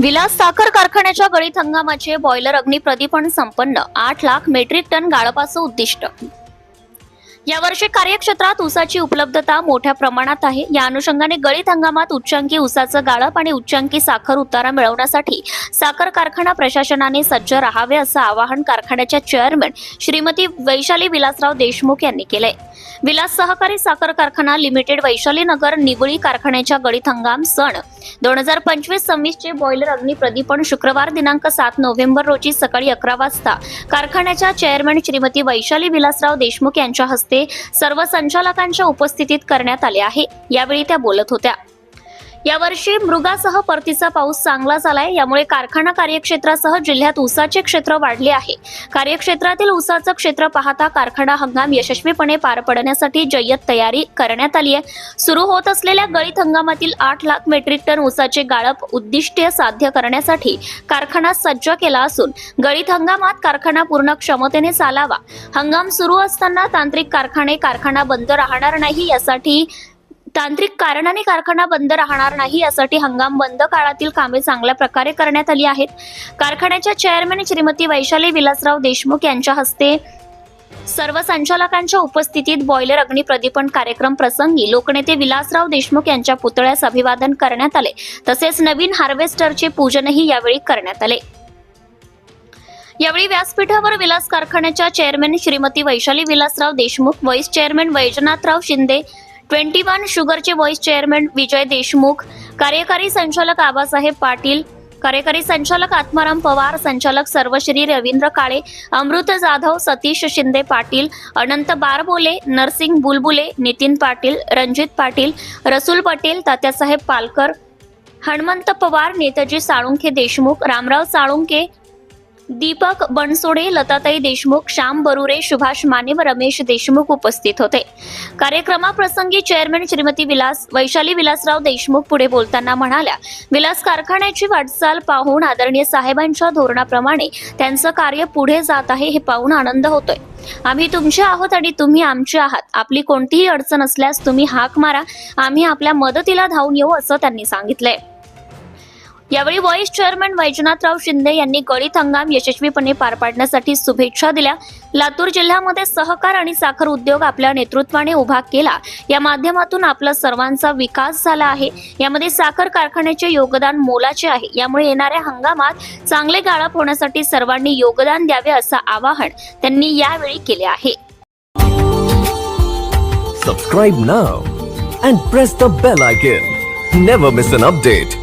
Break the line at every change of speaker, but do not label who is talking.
विलास साखर कारखान्याच्या गळीत हंगामाचे बॉयलर अग्निप्रदीपण संपन्न. आठ लाख मेट्रिक टन गाळपाचं उद्दिष्ट यावर्षी कार्यक्षेत्रात ऊसाची उपलब्धता मोठ्या प्रमाणात आहे. या अनुषंगाने गळीत हंगामात उच्चांकी ऊसाचं गाळप आणि उच्चांकी साखर उतारा मिळवण्यासाठी साखर कारखाना प्रशासनाने सज्ज राहावे असं आवाहन कारखान्याच्या चेअरमन श्रीमती वैशाली विलासराव देशमुख यांनी केलंय. विलास सहकारी साखर कारखाना लिमिटेड वैशाली नगर निवळी कारखान्याच्या गळीत हंगाम सण. दोन हजार पंचवीस सव्वीसचे बॉयलर अग्निप्रदीपन शुक्रवार दिनांक सात नोव्हेंबर रोजी सकाळी अकरा वाजता कारखान्याच्या चेअरमन श्रीमती वैशाली विलासराव देशमुख यांच्या हस्ते सर्व संचालकांच्या उपस्थितीत करण्यात आले आहे. यावेळी त्या बोलत होत्या. यावर्षी मृगासह परतीचा पाऊस चांगला झालाय. यामुळे कारखाना कार्यक्षेत्रासह जिल्ह्यात ऊसाचे क्षेत्र वाढले आहे. कार्यक्षेत्रातील ऊसाचं क्षेत्र पाहता कारखाना हंगाम यशस्वीपणे पार पडण्यासाठी जय्यत तयारी करण्यात आली आहे. सुरू होत असलेल्या गळीत हंगामातील आठ लाख मेट्रिक टन ऊसाचे गाळप उद्दिष्ट्य साध्य करण्यासाठी कारखाना सज्ज केला असून गळीत हंगामात कारखाना पूर्ण क्षमतेने चालावा. हंगाम सुरू असताना तांत्रिक कारखाने कारखाना बंद राहणार नाही यासाठी तांत्रिक कारणाने कारखाना बंद राहणार नाही यासाठी हंगाम बंद काळातील कामे चांगल्या प्रकारे करण्यात आली आहेत. कारखान्याच्या चेअरमॅन श्रीमती वैशाली विलासराव देशमुख यांच्या हस्ते सर्व संचालकांच्या उपस्थितीत बॉयलर अग्निप्रदीपन कार्यक्रम प्रसंगी लोकनेते विलासराव देशमुख यांच्या पुतळ्यास अभिवादन करण्यात आले. तसेच नवीन हार्वेस्टरचे पूजनही यावेळी करण्यात आले. यावेळी व्यासपीठावर विलास कारखान्याच्या chairman Shrimati Vaishali Vilasrao Deshmukh vice chairman Vaijnathrao Shinde twenty one शुगरचे vice chairman Vijay Deshmukh कार्यकारी संचालक आबासाहेब पाटील कार्यकारी संचालक आत्माराम पवार संचालक सर्वश्री रवींद्र काळे अमृत जाधव सतीश शिंदे पाटील अनंत बारबोले नरसिंग बुलबुले नितीन पाटील रणजित पाटील रसूल पटेल तात्यासाहेब पालकर हनुमंत पवार नेताजी साळुंखे देशमुख रामराव साळुंखे दीपक बनसोडे लताताई देशमुख श्याम बरुरे सुभाष माने व रमेश देशमुख उपस्थित होते. कार्यक्रमाप्रसंगी चेअरमॅन श्रीमती विलास वैशाली विलासराव देशमुख पुढे बोलताना म्हणाल्या विलास कारखान्याची वाटचाल पाहून आदरणीय साहेबांच्या धोरणाप्रमाणे त्यांचं कार्य पुढे जात आहे हे पाहून आनंद होतोय. आम्ही तुमचे आहोत आणि तुम्ही आमचे आहात. आपली कोणतीही अडचण असल्यास तुम्ही हाक मारा. आम्ही आपल्या मदतीला धावून येऊ असं त्यांनी सांगितलंय. यावेळी व्हाईस चेअरमॅन वैजनाथराव शिंदे यांनी गळीत हंगाम यशस्वीपणे पार पाडण्यासाठी शुभेच्छा दिल्या. लातूर जिल्ह्यामध्ये सहकार आणि साखर उद्योग आपल्या नेतृत्वाने उभा केला. या माध्यमातून आपला सर्वांचा विकास झाला आहे. यामध्ये साखर कारखान्याचे योगदान मोलाचे आहे. यामुळे येणाऱ्या हंगामात चांगले गाळप होण्यासाठी सर्वांनी योगदान द्यावे असं आवाहन त्यांनी यावेळी केले आहे.
Subscribe now and press the bell icon never miss an update